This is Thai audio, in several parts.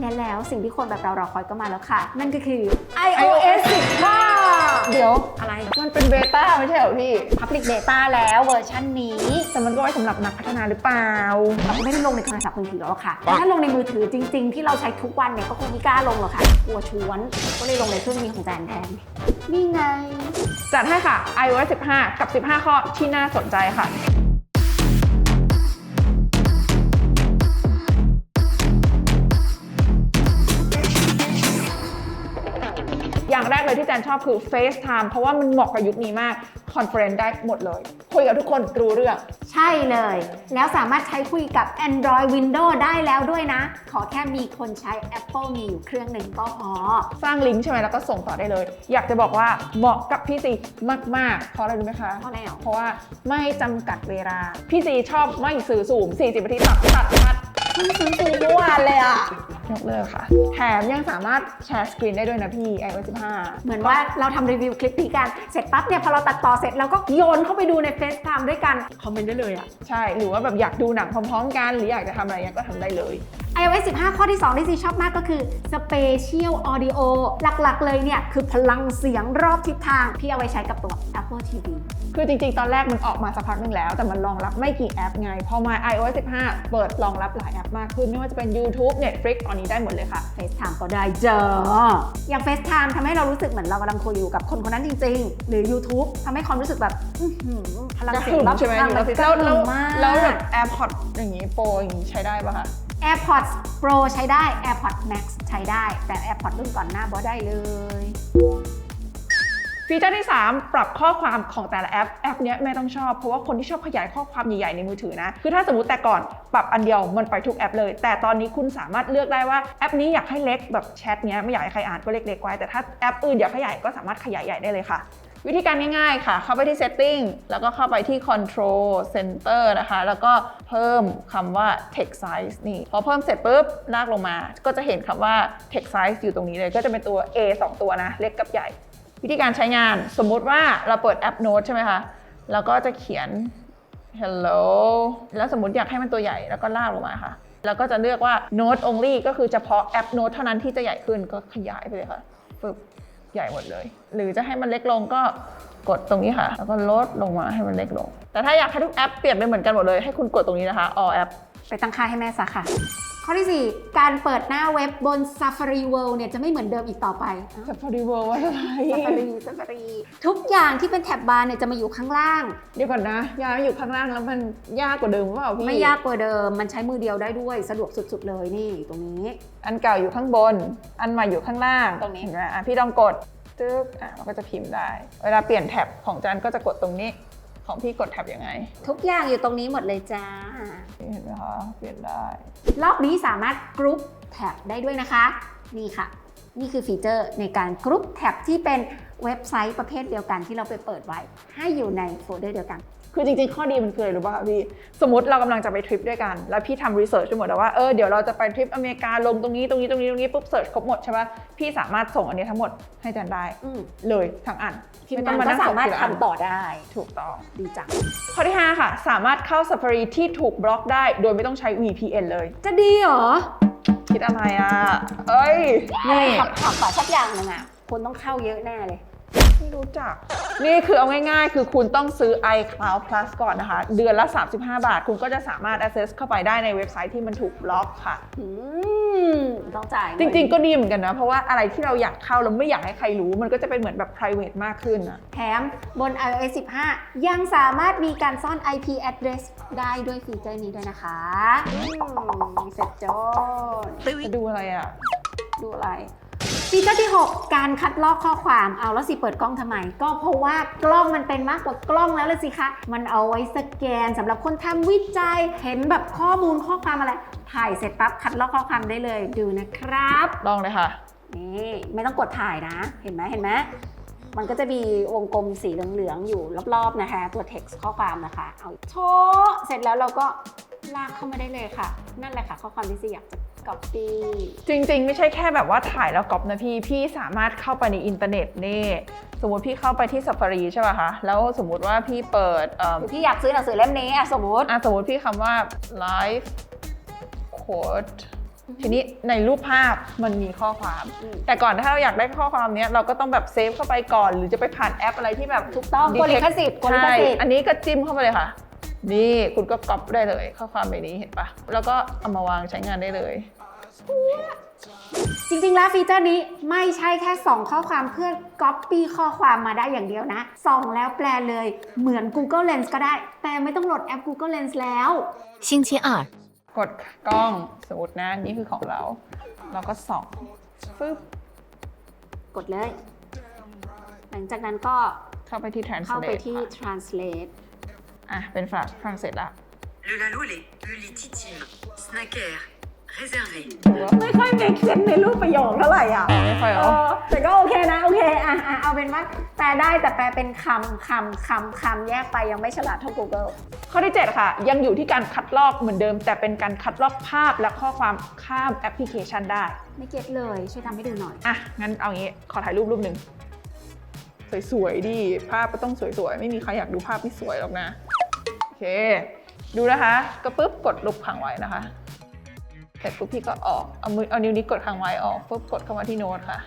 และแล้วสิ่งที่คนแบบเรารอคอยก็มาแล้วค่ะ นั่นก็คือ iOS 15 เดี๋ยวอะไร มันเป็นเบต้าไม่ใช่เหรอพี่ Public Beta แล้วเวอร์ชันนี้ แต่มันก็ไว้สำหรับนักพัฒนาหรือเปล่าเราไม่ได้ลงในโทรศัพท์มือถือแล้วค่ะ ถ้าลงในมือถือจริง ๆ ที่เราใช้ทุกวันเนี่ยก็คงไม่กล้าลงหรอกค่ะ กลัวชวน ก็เลยลงในเครื่องนี้ของแจนแทน นี่ไง จัดให้ค่ะ iOS 15 กับ 15 ข้อที่น่าสนใจค่ะ นชอบคือ FaceTime เพราะว่ามันเหมาะกับยุคนี้มากคอนเฟอเรนซ์ได้หมดเลย คุยกับทุกคนรู้เรื่อง ใช่เลย แล้วสามารถใช้คุยกับ Android Windows ได้แล้วด้วยนะ ขอแค่มีคนใช้ Apple มีอยู่เครื่องหนึ่งก็พอ สร้างลิงก์ใช่ไหมแล้วก็ส่งต่อได้เลย อยากจะบอกว่าเหมาะกับพี่ซีมาก ๆ เพราะอะไรรู้ไหมคะเพราะอะไรอะเพราะว่าไม่จำกัดเวลา พี่ซีชอบไม่สื่อสูง40นาทีตัดตัดตัดเพิ่งซื้อซื้อเมื่อวานเลยอะ ยกเลิกค่ะ แถมยังสามารถแชร์สกรีนได้ด้วยนะพี่ iOS 15 เหมือนว่าเราทำรีวิวคลิปนี้กัน เสร็จปั๊บเนี่ยพอเราตัดต่อเสร็จเราก็โยนเข้าไปดูใน FaceTime ด้วยกัน คอมเมนต์ได้เลยอะใช่ หรือว่าแบบอยากดูหนังพร้อมๆกัน หรืออยากจะทำอะไรเงี้ยก็ทำได้เลย iOS 15 ข้อที่ 2 ที่ซีชอบมากก็คือ Spatial Audio หลักๆ เลยเนี่ย คือพลังเสียงรอบทิศทางที่เอาไว้ใช้กับตัว Apple TV คือจริงๆ ตอนแรกมันออกมาสักพักหนึงแล้ว แต่มันรองรับไม่กี่แอปไง พอมา iOS 15 เปิดรองรับหลายแอปมากขึ้น ไม่ว่าจะเป็น YouTube Netflix ตอนนี้ได้หมดเลยค่ะ FaceTime ก็ได้เจอ อย่าง FaceTime ทำให้เรารู้สึกเหมือนเรากำลังคุยอยู่กับคนคนนั้นจริง ๆ หรือ YouTube ทำให้ความรู้สึกแบบอื้อหือพลังกระเสียหึ่งมรอบใช่ไหมทิศทางอยู่มัแล้วนกระแล้วหึ่แล้วมมากแล้วแบบ AirPods อย่างนี้โปรอย่างนี้ใช้ได้ปะคะ AirPods Pro ใช้ได้ AirPods Max ใช้ได้ แต่ AirPods รุ่นก่อนหน้าบ่ได้เลย ฟีเจอร์ที่ 3 ปรับข้อความของแต่ละแอป แอปเนี้ยแม่ต้องชอบ เพราะว่าคนที่ชอบขยายข้อความใหญ่ๆในมือถือนะ คือถ้าสมมติแต่ก่อนปรับอันเดียวมันไปทุกแอปเลย แต่ตอนนี้คุณสามารถเลือกได้ว่าแอปนี้อยากให้เล็กแบบแชทเนี้ยไม่อยากให้ใครอ่านก็เล็กๆไว้ แต่ถ้าแอปอื่นอยากขยายก็สามารถขยายใหญ่ได้เลยค่ะ วิธีการง่ายๆค่ะ เข้าไปที่ setting แล้วก็เข้าไปที่ control center นะคะ แล้วก็เพิ่มคำว่า text size นี่ พอเพิ่มเสร็จปุ๊บ ลากลงมา ก็จะเห็นคำว่า text size อยู่ตรงนี้เลย ก็จะเป็นตัว A 2 ตัวนะ เล็กกับใหญ่ วิธีการใช้งาน สมมุติว่าเราเปิดแอป Note ใช่ไหมคะ แล้วก็จะเขียน hello แล้วสมมติอยากให้มันตัวใหญ่ แล้วก็ลากลงมาค่ะ แล้วก็จะเลือกว่า Note only ก็คือเฉพาะแอป Note เท่านั้นที่จะใหญ่ขึ้น ก็ขยายไปเลยค่ะปึ๊บ ใหญ่หมดเลย หรือจะให้มันเล็กลงก็กดตรงนี้ค่ะ แล้วก็ลดลงมาให้มันเล็กลง แต่ถ้าอยากให้ทุกแอปเปลี่ยนไปเหมือนกันหมดเลยให้คุณกดตรงนี้นะคะ all app ไปตั้งค่าให้แม่ซะค่ะ ข้อที่ 4 การเปิดหน้าเว็บบน Safari World เนี่ยจะไม่เหมือนเดิมอีกต่อไป Safari World ว่าอะไร Safari Safari ทุกอย่างที่เป็นแท็บบาร์เนี่ยจะมาอยู่ข้างล่าง เดี๋ยวก่อนนะยายอยู่ข้างล่างแล้วมันยากกว่าเดิมหรือเปล่าพี่ไม่ยากกว่าเดิม มันใช้มือเดียวได้ด้วยสะดวกสุดๆเลยนี่ตรงนี้ อันเก่าอยู่ข้างบน อันใหม่อยู่ข้างล่างตรงนี้เห็นไหมอะพี่ลองกดตึ๊บอะมันก็จะพิมพ์ได้ เวลาเปลี่ยนแท็บของจันก็จะกดตรงนี้ ของพี่กดแท็บยังไง ทุกอย่างอยู่ตรงนี้หมดเลยจ้านี่เห็นไหมคะ เปลี่ยนได้ รอบนี้สามารถกรุ๊ปแท็บได้ด้วยนะคะ นี่ค่ะ นี่คือฟีเจอร์ในการกรุ๊ปแท็บที่เป็นเว็บไซต์ประเภทเดียวกันที่เราไปเปิดไว้ ให้อยู่ในโฟลเดอร์เดียวกัน คือจริงๆ ข้อดีมันคืออะไรรู้ป่ะคะพี่ สมมติเรากำลังจะไปทริปด้วยกัน แล้วพี่ทำรีเสิร์ชไปหมดแล้วว่าเออเดี๋ยวเราจะไปทริปอเมริกาลงตรงนี้ตรงนี้ตรงนี้ตรงนี้ปุ๊บเสิร์ชครบหมดใช่ป่ะพี่สามารถส่งอันนี้ทั้งหมดให้จันได้อืมเลยทั้งอันทีมงานก็สามารถทำต่อได้ถูกต้องดีจังข้อที่ 5 ค่ะ สามารถเข้า Safari ที่ถูกบล็อกได้ โดยไม่ต้องใช้ VPN เลย จะดีเหรอ คิดอะไรอะ เอ้ยนี่ขอขอขอสักอย่างหนึงอะคนต้องเข้าเยอะแน่เลย ไม่รู้จัก นี่คือเอาง่ายๆ คือคุณต้องซื้อ iCloud Plus ก่อนนะคะ เดือนละ 35 บาท คุณก็จะสามารถ access เข้าไปได้ในเว็บไซต์ที่มันถูกบล็อกค่ะ อืมต้องจ่ายจริงๆ ก็ดีเหมือนกันนะ เพราะว่าอะไรที่เราอยากเข้าแล้วไม่อยากให้ใครรู้ มันก็จะเป็นเหมือนแบบ private มากขึ้นอะแถมบน iOS 15 ยังสามารถมีการซ่อน IP address ได้ด้วยฟีเจอร์นี้ด้วยนะคะอืมเสร็จโจนจะดูอะไรอะดูอะไร ฟีเจอร์ที่ 6 การคัดลอกข้อความเอาแล้วสิเปิดกล้องทำไม ก็เพราะว่ากล้องมันเป็นมากกว่ากล้องแล้วเลยสิคะ มันเอาไว้สแกนสำหรับคนทำวิจัยเห็นแบบข้อมูลข้อความอะไร ถ่ายเสร็จปั๊บคัดลอกข้อความได้เลยดูนะครับ ลองเลยค่ะ นี่ไม่ต้องกดถ่ายนะ เห็นไหมเห็นไหมมันก็จะมีวงกลมสีเหลืองๆอยู่รอบๆนะคะ ตัว text ข้อความนะคะ เอาโชว์เสร็จแล้วเราก็ลากเข้ามาได้เลยค่ะ นั่นแหละค่ะ ข้อความที่ซีอยากจะ copy จริงๆ ไม่ใช่แค่แบบว่าถ่ายแล้วก๊อปนะพี่ พี่สามารถเข้าไปในอินเทอร์เน็ตนี่ สมมติพี่เข้าไปที่ Safari ใช่ป่ะคะ แล้วสมมุติว่าพี่เปิดเอิ่มหรือพี่อยากซื้อหนังสือเล่มนี้อะสมมติอะสมมติพี่คำว่า life quote ทีนี้ในรูปภาพมันมีข้อความอืมแต่ก่อนถ้าเราอยากได้ข้อความเนี้ยเราก็ต้องแบบเซฟเข้าไปก่อนหรือจะไปผ่านแอปอะไรที่แบบถูกต้องกดลิขสิทธิ์กดลิขใช่สิทธิ์อันนี้ก็จิ้มเข้าไปเลยค่ะ นี่คุณก็ก๊อปได้เลยข้อความแบบนี้เห็นปะแล้วก็เอามาวางใช้งานได้เลย จริงๆ แล้วฟีเจอร์นี้ไม่ใช่แค่ส่องข้อความเพื่อ Copy ข้อความมาได้อย่างเดียวนะส่องแล้วแปลเลยเหมือน Google Lens ก็ได้ แต่ไม่ต้องโหลดแอป Google Lens แล้ว 星期二， กดกล้องสมมตินะนี่คือของเรา เราก็ส่องฟึบ กดเลย หลังจากนั้นก็ เข้าไปที่ เข้าไป translate ที่ translate อ่ะเป็นฝรั่งฝรั่งเศสละ Le lalo, les ulititime. Snacker. Réservé. ไม่ค่อย make sense ในรูปประโยคเท่าไหร่อะ ไม่ค่อยเอเอาอแต่ก็โอเคนะ โอเคอะอะเอาเป็นว่าแปลได้แต่แปลเป็นคำคำคำคำแยกไปยังไม่ฉลาดเท่า Google ข้อที่ 7 ค่ะ ยังอยู่ที่การคัดลอกเหมือนเดิม แต่เป็นการคัดลอกภาพและข้อความข้ามแอปพลิเคชันได้ ไม่เก็ตเลยช่วยทำให้ดูหน่อย อะ งั้นเอางี้ ขอถ่ายรูปรูปหนึ่ง สวยๆ ดิ ภาพก็ต้องสวยๆ ไม่มีใครอยากดูภาพไม่สวยหรอกนะ โอเค ดูนะคะ ก็ปุ๊บกดรูปค้างไว้นะคะ เสร็จปุ๊บพี่ก็ออก เอามือเอานิ้วนี้กดค้างไว้ออกปุ๊บกดเข้ามาที่โน้ตค่ะ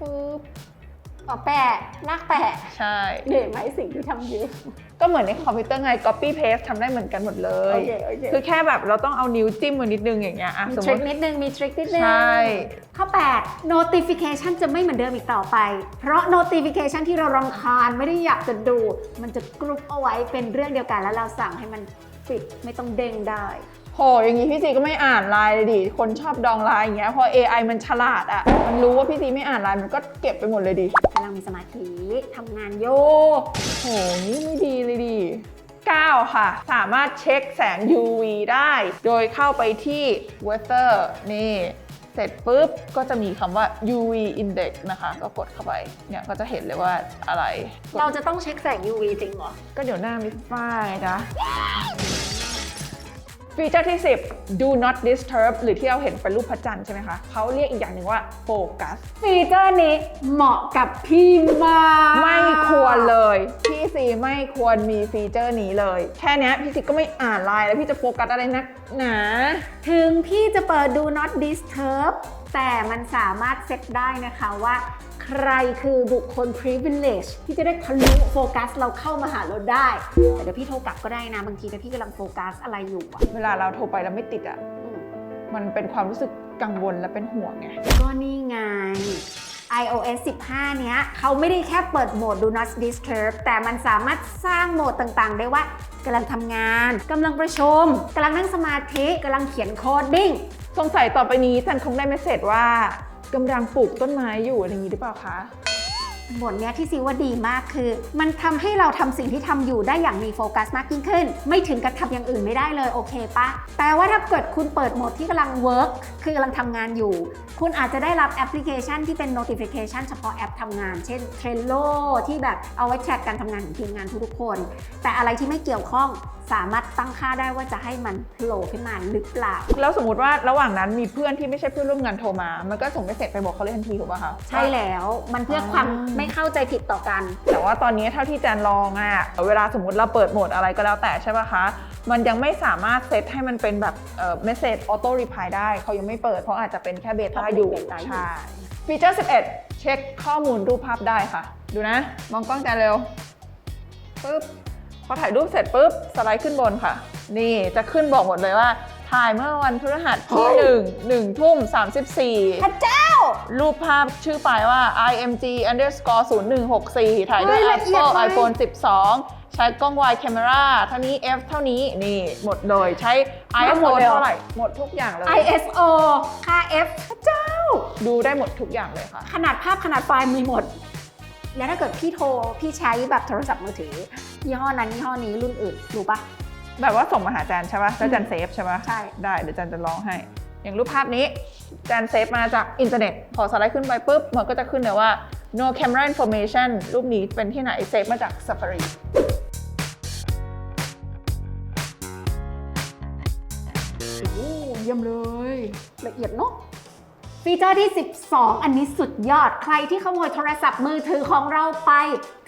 ปุ๊บอ๋อแปะลากแปะใช่ เหนื่อยไหมสิ่งที่ทำอยู่ ก็เหมือนในคอมพิวเตอร์ไง copy paste ทำได้เหมือนกันหมดเลย โอเคโอเค คือแค่แบบเราต้องเอานิ้วจิ้มมานิดนึงอย่างเงี้ยอะมีสมทมริคติ นิดนึง มีทริคนิดนึงใช่ ข้อ 8 notification จะไม่เหมือนเดิมอีกต่อไป เพราะ notification ที่เรารำคาญไม่ได้อยากจะดู มันจะกรุ๊ปเอาไว้เป็นเรื่องเดียวกันแล้วเราสั่งให้มันปิดไม่ต้องเด้งได้ โหอย่างงี้พี่ซีก็ไม่อ่านไลน์เลยดิ คนชอบดองไลน์อย่างเงี้ยพอ AI มันฉลาดอะ่ะ มันรู้ว่าพี่ซีไม่อ่านไลน์มันก็เก็บไปหมดเลยดิกำลังมีสมาธิทำงานโยโหนี่ไม่ดีเลยดิ 9 ค่ะ สามารถเช็คแสง UV ได้ โดยเข้าไปที่ weather นี่ เสร็จปุ๊บ ก็จะมีคำว่า UV index นะคะ ก็กดเข้าไป เนี่ยก็จะเห็นเลยว่าอะไรกดเราจะต้องเช็คแสง UV จริงเหรอ ก็เดี๋ยวหน้ามิดฝ้ายนะ ฟีเจอร์ที่ 10 do not disturb หรือที่เราเห็นเป็นรูปพระจันทร์ใช่ไหมคะเขาเรียกอีกอย่างหนึ่งว่าโฟกัส ฟีเจอร์นี้เหมาะกับพี่มากไม่ควรเลย พี่ซีไม่ควรมีฟีเจอร์นี้เลย แค่เนี้ยพี่ซีก็ไม่อ่านไลน์แล้วพี่จะโฟกัสอะไรนักหนา ถึงพี่จะเปิด do not disturb แต่มันสามารถเซตได้นะคะว่า ใครคือบุคคล privilege ที่จะได้ทะลุโฟกัสเราเข้ามาหาเราได้ แต่เดี๋ยวพี่โทรกลับก็ได้นะ บางทีถ้าพี่กำลังโฟกัสอะไรอยู่อะเวลาเราโทรไปแล้วไม่ติดอะอืมมันเป็นความรู้สึกกังวลและเป็นห่วงไง ก็นี่ไง iOS 15 เนี้ยเขาไม่ได้แค่เปิดโหมด do not disturb แต่มันสามารถสร้างโหมดต่างๆ ได้ว่ากำลังทำงาน กำลังประชุมกำลังนั่งสมาธิกำลังเขียนโคดดิ้ง สงสัยต่อไปนี้จันคงได้เมสเซจว่ากำลังปลูกต้นไม้อยู่อะไรอย่างนี้หรือเปล่าคะบทเนี้ยที่ซีว่าดีมากคือ มันทำให้เราทำสิ่งที่ทำอยู่ได้อย่างมีโฟกัสมากยิ่งขึ้น ไม่ถึงกับทำอย่างอื่นไม่ได้เลยโอเคปะแปลว่าถ้าเกิดคุณเปิดโหมดที่กำลัง work คือกำลังทำงานอยู่ คุณอาจจะได้รับแอปพลิเคชันที่เป็น notification เฉพาะแอปทำงาน เช่น Trello ที่แบบเอาไว้แทร็กการทำงานของทีมงานทุกๆคน แต่อะไรที่ไม่เกี่ยวข้อง สามารถตั้งค่าได้ว่าจะให้มันโผล่ขึ้นมาหรือเปล่า แล้วสมมติว่าระหว่างนั้นมีเพื่อนที่ไม่ใช่เพื่อนร่วมงานโทรมา มันก็ส่งเมสเซจไปบอกเขาเลยทันทีถูกป่ะคะ ใช่แล้วมันเพื่อความอ่าไม่เข้าใจผิดต่อกัน แต่ว่าตอนนี้เท่าที่แจนลองอะเวลาสมมติเราเปิดโหมดอะไรก็แล้วแต่ใช่ป่ะคะ มันยังไม่สามารถเซตให้มันเป็นแบบเมสเซจออโต้รีพายได้เขายังไม่เปิดเพราะอาจจะเป็นแค่เบต้าอยู่เบต้าอยู่ใช่ฟีเจอร์ 11 เช็คข้อมูลรูปภาพได้ค่ะ ดูนะ มองกล้องแจนเร็วปึ๊บพ อถ่ายรูปเสร็จปุ๊บสไลด์ขึ้นบนค่ะ นี่จะขึ้นบอกหมดเลยว่า ถ่ายเมื่อวันพฤหัสที่1 1ทุ่ม34พระเจ้า รูปภาพชื่อไฟล์ว่า img underscore 0164 ถ่ายด้วยเฮ้ยละเอียด Apple มาก iPhone 12 ใช้กล้อง wide camera เท่านี้ f เท่านี้นี่หมดเลยใช้ทั้งหม ISO ดเลยเหรอเท่าไหร่หมดทุกอย่างเลย ISO ค่า F พระเจ้า ดูได้หมดทุกอย่างเลยค่ะ ขนาดภาพขนาดไฟล์มีหมด แล้วถ้าเกิดพี่โทรพี่ใช้แบบโทรศัพท์มือถือยี่ห้อนั้นยี่ห้อนี้รุ่นอื่นรู้ปะแบบว่าส่งมาหาแจนใช่ปะแล้วแจนเซฟใช่ปะใช่ได้เดี๋ยวแจนจะลองให้ อย่างรูปภาพนี้แจนเซฟมาจากอินเทอร์เน็ตพอสไลด์ขึ้นไปปุ๊บมันก็จะขึ้นเลยว่า no camera information รูปนี้เป็นที่ไหนเซฟมาจาก Safari โอ้เยี่ยมเลย ละเอียดเนาะ ฟีเจอร์ที่ 12 อันนี้สุดยอด ใครที่ขโมยโทรศัพท์มือถือของเราไป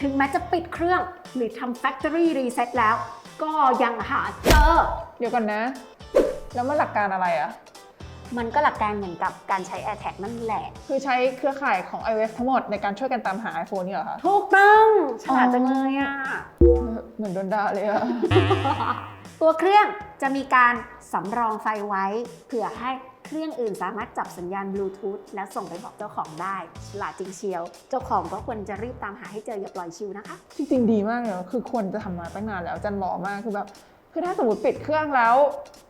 ถึงแม้จะปิดเครื่องหรือทำ factory reset แล้ว ก็ยังหาเจอ เดี๋ยวก่อนนะ แล้วมันหลักการอะไรอะมันก็หลักการเหมือนกับการใช้ AirTag นั่นแหละ คือใช้เครือข่ายของ iOS ทั้งหมดในการช่วยกันตามหา iPhone นี่เหรอคะถูกต้องฉลาดจังเลยอะ เหมือนโดนด่าเลยอะ ตัวเครื่องจะมีการสำรองไฟไว้ เผื่อให้ เครื่องอื่นสามารถจับสัญญาณบลูทูธแล้วส่งไปบอกเจ้าของได้ฉลาดจริงเชียว เจ้าของก็ควรจะรีบตามหาให้เจออย่าปล่อยชิวนะคะ จริงๆดีมากเลยคือควรจะทำมาตั้งนานแล้วจันรอมากคือแบบคือถ้าสมมติปิดเครื่องแล้ว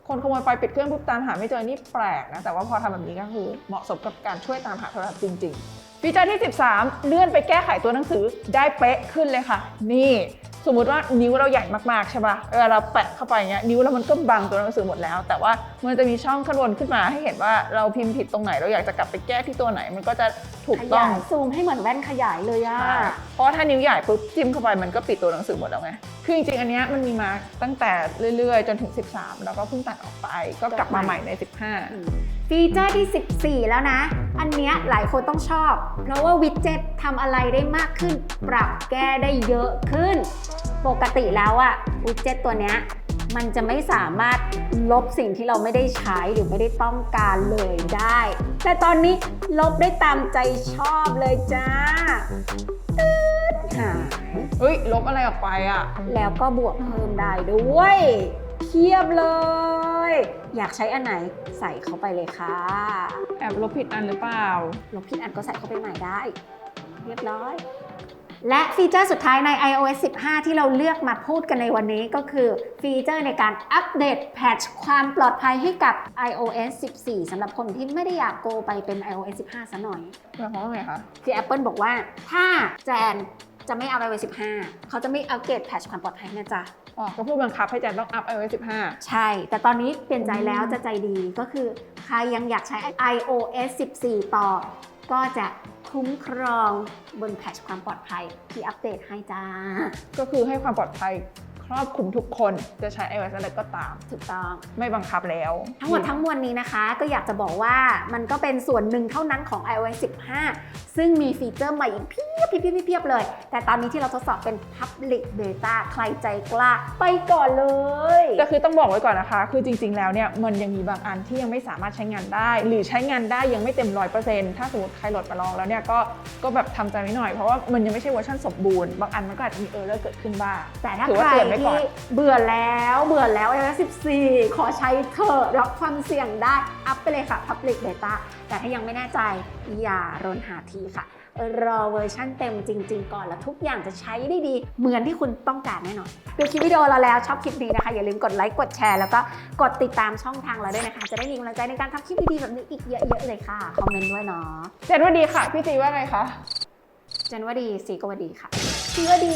คนขโมยไปปิดเครื่องปุ๊บตามหาไม่เจอนี่แปลกนะแต่ว่าพอทำแบบนี้ก็คือเหมาะสมกับการช่วยตามหาโทรศัพท์จริง ๆ ฟีเจอร์ที่ 13 เลื่อนไปแก้ไขตัวหนังสือได้เป๊ะขึ้นเลยค่ะ นี่สมมุติว่านิ้วเราใหญ่มากๆใช่ปะเวลาเราแปะเข้าไปเงี้ยนิ้วเรามันก็บังตัวหนังสือหมดแล้ว แต่ว่ามันจะมีช่องข้างบนขึ้นมาให้เห็นว่าเราพิมพ์ผิดตรงไหนเราอยากจะกลับไปแก้ที่ตัวไหน มันก็จะถูขกต้อยางยซูมให้เหมือนแว่นขยายเลยอะใช่เพราะว่าถ้านิ้วใหญ่ปุ๊บจิ้มเข้าไปมันก็ปิดตัวหนังสือหมดแล้วไงคือจริงๆอันเนี้ยมันมีมาตั้งแต่เรื่อยๆ จนถึง 13 แล้วก็เพิ่งตัดออกไป ก็กลับมาใหม่ใน 15 ฟีเจอร์ที่ 14 แล้วนะ อันเนี้ยหลายคนต้องชอบ เพราะว่าวิดเจ็ตทำอะไรได้มากขึ้น ปรับแก้ได้เยอะขึ้น ปกติแล้วอะวิดเจ็ตตัวเนี้ยมันจะไม่สามารถลบสิ่งที่เราไม่ได้ใช้หรือไม่ได้ต้องการเลยได้ แต่ตอนนี้ลบได้ตามใจชอบเลยจ้าตืดหายเฮ้ย ลบอะไรออกไปอะ แล้วก็บวกเพิ่มได้ด้วย เทียบเลย อยากใช้อันไหนใส่เข้าไปเลยค่ะ แอบลบผิดอันหรือเปล่า ลบผิดอันก็ใส่เข้าไปใหม่ได้ เรียบร้อย และฟีเจอร์สุดท้ายใน iOS 15 ที่เราเลือกมาพูดกันในวันนี้ก็คือฟีเจอร์ในการอัปเดตแพทช์ความปลอดภัยให้กับ iOS 14 สำหรับคนที่ไม่ได้อยากโกไปเป็น iOS 15ซะหน่อย หมายความว่าไงคะ คือ Apple บอกว่าถ้าแจนจะไม่เอา iOS 15 เขาจะไม่อัปเกรดแพทช์ความปลอดภัยนะจ๊ะอ๋อ ก็พูดบังคับให้แจนต้องอัพ iOS 15 ใช่ แต่ตอนนี้เปลี่ยนใจแล้วจะใจดีก็คือใครยังอยากใช้ iOS 14 ต่อ ก็จะคุ้มครองบนแพทช์ความปลอดภัยที่อัปเดตให้จ้า ก็คือให้ความปลอดภัย ครอบคลุมทุกคนจะใช้ iOS อะไรก็ตาม ถูกต้อง ไม่บังคับแล้ว ทั้งหมดทั้งมวลนี้นะคะก็อยากจะบอกว่ามันก็เป็นส่วนหนึ่งเท่านั้นของ iOS 15 ซึ่งมีฟีเจอร์ใหม่อีกเพียบเพียบเพียบเพียบเลย แต่ตอนนี้ที่เราทดสอบเป็น Public Beta ใครใจกล้าไปก่อนเลยแต่คือต้องบอกไว้ก่อนนะคะ คือจริง ๆ แล้วเนี่ยมันยังมีบางอันที่ยังไม่สามารถใช้งานได้ หรือใช้งานได้ยังไม่เต็มร้อยเปอร์เซ็นต์ถ้าสมมติใครโหลดมาลองแล้วเนี่ยก็ก็แบบทำใจไว้หน่อยเพราะว่ามันยังไม่ใช่เวอร์ชันสมบูรณ์บางอันมันก็อาจจะมีเออร์เลอร์เกิดขึ้นบ้างแต่ถ้าถือใคว่ารเตือนไว้ก่อน ที่เบื่อแล้วเบื่อแล้ว iOS 14 ขอใช้เถอะรับความเสี่ยงได้ อัพไปเลยค่ะ Public Beta แต่ถ้ายังไม่แน่ใจ อย่ารนหาทีค่ะ รอเวอร์ชั่นเต็มจริง ๆ ก่อนแล้วทุกอย่างจะใช้ได้ดี เหมือนที่คุณต้องการแน่นอนดูคลิปวิดีโอเราแล้วชอบคลิปนี้นะคะ อย่าลืมกดไลค์กดแชร์แล้วก็กดติดตามช่องทางเราด้วยนะคะ จะได้มีกำลังใจในการทำคลิปดีๆแบบนี้อีกเยอะๆเลยค่ะคอมเมนต์ด้วยเนาะเจนว่าดีค่ะ พี่ตีว่าไงคะเจนว่าดีสีก็ว่าดีค่ะสีว่าดี